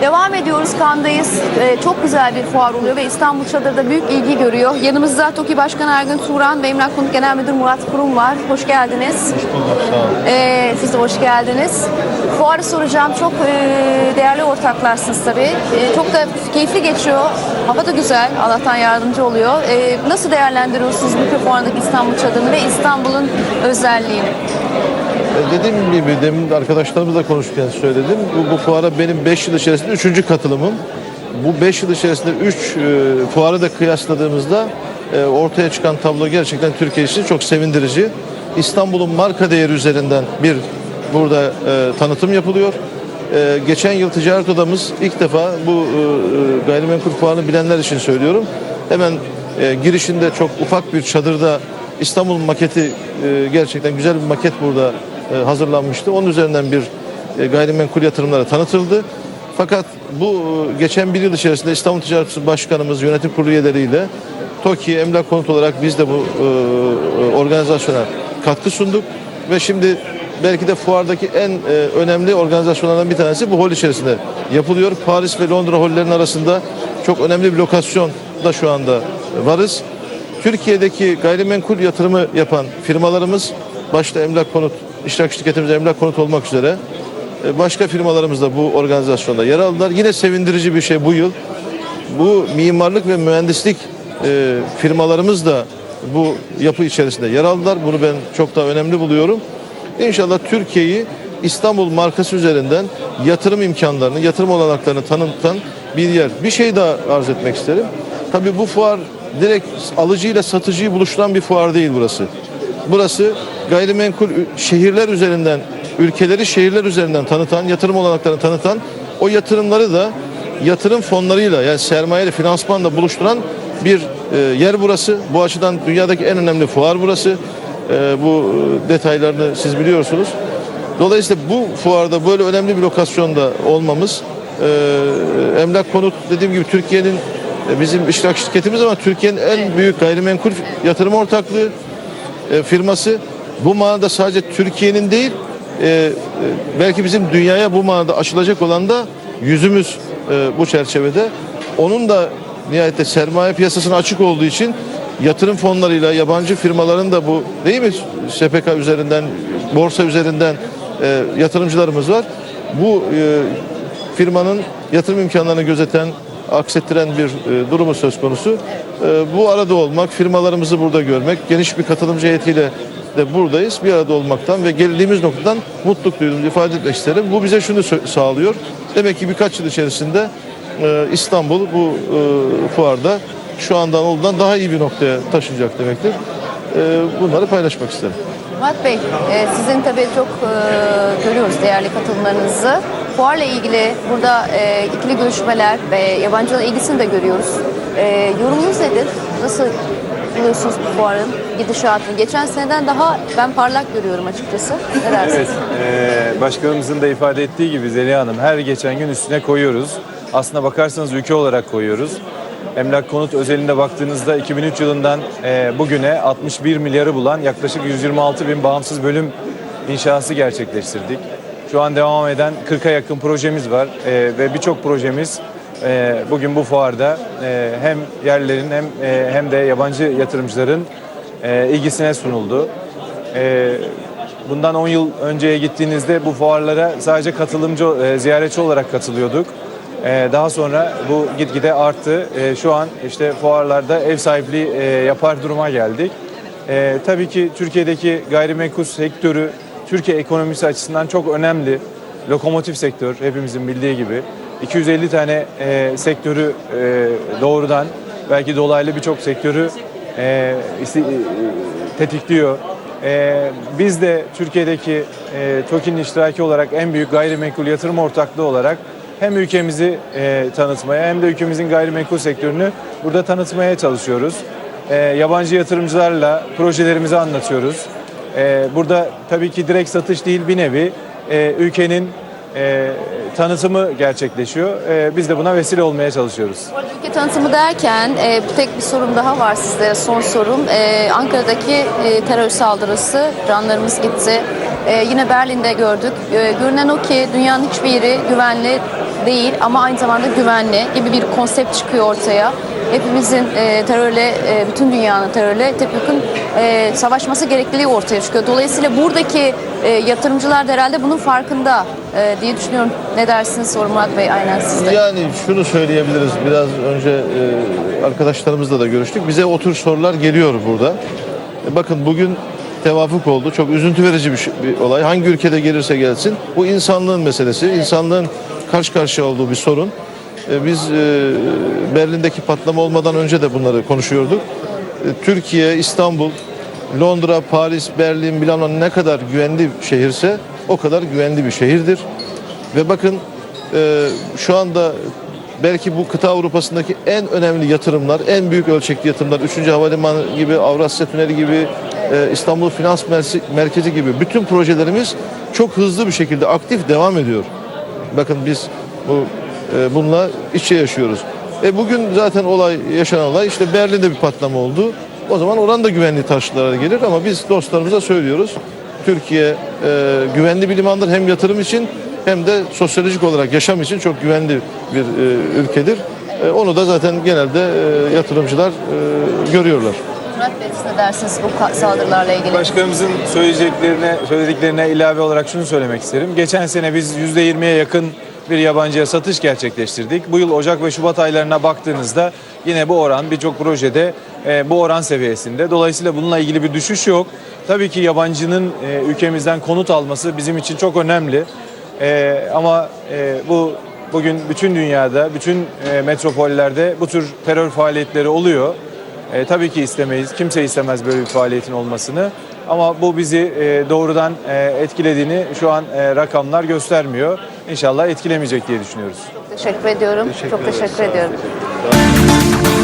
Devam ediyoruz Kandayız. Ee, çok güzel bir fuar oluyor ve İstanbul Çadır'da büyük ilgi görüyor. Yanımızda TOKİ Başkanı Ergün Turan ve Emlak Konut Genel Müdür Murat Kurum var. Hoş geldiniz. Hoş bulduk, sağ olun. Ee, siz de hoş geldiniz. Fuarı soracağım. Çok e, değerli ortaklarsınız tabii. E, çok da keyifli geçiyor. Hava da güzel. Allah'tan yardımcı oluyor. E, nasıl değerlendiriyorsunuz bu fuarındaki İstanbul Çadırı'nı ve İstanbul'un özelliğini? E, Dediğim gibi demin arkadaşlarımızla konuşurken söyledim. Bu, bu fuara benim 5 yıl içerisinde 3. katılımım. Bu 5 yıl içerisinde 3 fuarı da kıyasladığımızda e, ortaya çıkan tablo gerçekten Türkiye için çok sevindirici. İstanbul'un marka değeri üzerinden bir burada e, tanıtım yapılıyor. E, geçen yıl ticaret odamız ilk defa bu e, e, gayrimenkul fuarını bilenler için söylüyorum. Hemen e, girişinde çok ufak bir çadırda İstanbul maketi e, gerçekten güzel bir maket burada e, hazırlanmıştı. Onun üzerinden bir e, gayrimenkul yatırımları tanıtıldı. Fakat bu e, geçen bir yıl içerisinde İstanbul Ticaret Başkanımız, yönetim kurulu üyeleriyle TOKİ Emlak Konut olarak biz de bu e, e, organizasyona katkı sunduk ve şimdi belki de fuardaki en e, önemli organizasyonlardan bir tanesi bu hol içerisinde yapılıyor. Paris ve Londra hollerinin arasında çok önemli bir lokasyonda şu anda varız. Türkiye'deki gayrimenkul yatırımı yapan firmalarımız başta Emlak Konut, iştirak şirketimiz Emlak Konut olmak üzere e, başka firmalarımız da bu organizasyonda yer aldılar. Yine sevindirici bir şey bu yıl. Bu mimarlık ve mühendislik e, firmalarımız da bu yapı içerisinde yer aldılar. Bunu ben çok daha önemli buluyorum. İnşallah Türkiye'yi İstanbul markası üzerinden yatırım imkanlarını, yatırım olanaklarını tanıtan bir yer. Bir şey daha arz etmek isterim. Tabii bu fuar direkt alıcıyla satıcıyı buluşturan bir fuar değil burası. Burası gayrimenkul şehirler üzerinden, ülkeleri şehirler üzerinden tanıtan, yatırım olanaklarını tanıtan, o yatırımları da yatırım fonlarıyla yani sermayeyle finansmanla buluşturan bir e, yer burası. Bu açıdan dünyadaki en önemli fuar burası. E, bu e, detaylarını siz biliyorsunuz. Dolayısıyla bu fuarda böyle önemli bir lokasyonda olmamız e, emlak konut dediğim gibi Türkiye'nin e, bizim iştirak şirketimiz ama Türkiye'nin en büyük gayrimenkul yatırım ortaklığı e, firması. Bu manada sadece Türkiye'nin değil e, e, belki bizim dünyaya bu manada açılacak olan da yüzümüz e, bu çerçevede. Onun da nihayette sermaye piyasasına açık olduğu için yatırım fonlarıyla yabancı firmaların da bu değil mi SPK üzerinden borsa üzerinden e, yatırımcılarımız var. Bu e, firmanın yatırım imkanlarını gözeten aksettiren bir e, durumu söz konusu. E, bu arada olmak, firmalarımızı burada görmek, geniş bir katılımcı heyetiyle de buradayız. Bir arada olmaktan ve geldiğimiz noktadan mutluluk duyduğumuzu ifade etmek isterim. Bu bize şunu sağlıyor. Demek ki birkaç yıl içerisinde e, İstanbul bu e, fuarda şu andan olduğundan daha iyi bir noktaya taşınacak demektir. E, bunları paylaşmak isterim. Murat Bey, e, sizin tabii çok e, görüyoruz değerli katılımlarınızı. Fuarla ilgili burada e, ikili görüşmeler ve yabancıların ilgisini de görüyoruz. E, yorumunuz nedir? Nasıl buluyorsunuz bu fuarın gidişatını? Geçen seneden daha ben parlak görüyorum açıkçası. Ne dersiniz? Evet, e, başkanımızın da ifade ettiği gibi Zeliha Hanım her geçen gün üstüne koyuyoruz. Aslına bakarsanız ülke olarak koyuyoruz. Emlak konut özelinde baktığınızda 2003 yılından e, bugüne 61 milyarı bulan yaklaşık 126 bin bağımsız bölüm inşası gerçekleştirdik. Şu an devam eden 40'a yakın projemiz var e, ve birçok projemiz e, bugün bu fuarda e, hem yerlerin hem e, hem de yabancı yatırımcıların e, ilgisine sunuldu. Bundan 10 yıl önceye gittiğinizde bu fuarlara sadece katılımcı, ziyaretçi olarak katılıyorduk. Daha sonra bu gitgide arttı. Şu an işte fuarlarda ev sahipliği yapar duruma geldik. Tabii ki Türkiye'deki gayrimenkul sektörü Türkiye ekonomisi açısından çok önemli. Lokomotif sektör hepimizin bildiği gibi. 250 tane e, sektörü e, doğrudan belki dolaylı birçok sektörü e, isi- e, tetikliyor. Ee, biz de Türkiye'deki e, TOKİ'nin iştiraki olarak en büyük gayrimenkul yatırım ortaklığı olarak hem ülkemizi e, tanıtmaya hem de ülkemizin gayrimenkul sektörünü burada tanıtmaya çalışıyoruz. E, yabancı yatırımcılarla projelerimizi anlatıyoruz. E, burada tabii ki direkt satış değil bir nevi e, ülkenin e, tanıtımı gerçekleşiyor. E, biz de buna vesile olmaya çalışıyoruz. Ülke tanıtımı derken e, tek bir sorum daha var sizlere son sorum. E, Ankara'daki e, terör saldırısı canlarımız gitti. e, yine Berlin'de gördük. E, görünen o ki dünyanın hiçbir yeri güvenli değil ama aynı zamanda güvenli gibi bir konsept çıkıyor ortaya. Hepimizin e, terörle, e, bütün dünyanın terörle tepkinin e, savaşması gerekliliği ortaya çıkıyor. Dolayısıyla buradaki e, yatırımcılar da herhalde bunun farkında e, diye düşünüyorum. Ne dersiniz Soru Bey? Aynen siz de. Yani şunu söyleyebiliriz. Biraz önce e, arkadaşlarımızla da görüştük. Bize o tür sorular geliyor burada. E, bakın bugün tevafuk oldu. Çok üzüntü verici bir, şey- bir olay. Hangi ülkede gelirse gelsin. Bu insanlığın meselesi. İnsanlığın karşı karşıya olduğu bir sorun. E, biz e, Berlin'deki patlama olmadan önce de bunları konuşuyorduk. E, Türkiye, İstanbul, Londra, Paris, Berlin, Milano ne kadar güvenli şehirse o kadar güvenli bir şehirdir. Ve bakın e, şu anda belki bu kıta Avrupa'sındaki en önemli yatırımlar, en büyük ölçekli yatırımlar, 3. Havalimanı gibi, Avrasya Tüneli gibi, e, İstanbul Finans Merkezi gibi bütün projelerimiz çok hızlı bir şekilde aktif devam ediyor. Bakın biz bu e, bununla içe yaşıyoruz. E bugün zaten olay yaşanan olay işte Berlin'de bir patlama oldu. O zaman oran da güvenli taşlara gelir ama biz dostlarımıza söylüyoruz. Türkiye e, güvenli bir limandır hem yatırım için hem de sosyolojik olarak yaşam için çok güvenli bir e, ülkedir. E, onu da zaten genelde e, yatırımcılar e, görüyorlar. Murat Bey siz ne dersiniz bu saldırılarla ilgili? Başkanımızın söyleyeceklerine, söylediklerine ilave olarak şunu söylemek isterim. Geçen sene biz %20'ye yakın bir yabancıya satış gerçekleştirdik. Bu yıl Ocak ve Şubat aylarına baktığınızda yine bu oran birçok projede e, bu oran seviyesinde. Dolayısıyla bununla ilgili bir düşüş yok. Tabii ki yabancının e, ülkemizden konut alması bizim için çok önemli. E, ama e, bu bugün bütün dünyada, bütün e, metropollerde bu tür terör faaliyetleri oluyor. E, tabii ki istemeyiz. Kimse istemez böyle bir faaliyetin olmasını. Ama bu bizi e, doğrudan e, etkilediğini şu an e, rakamlar göstermiyor. İnşallah etkilemeyecek diye düşünüyoruz. Teşekkür ediyorum. Çok teşekkür Sağ olun. ediyorum. Teşekkür.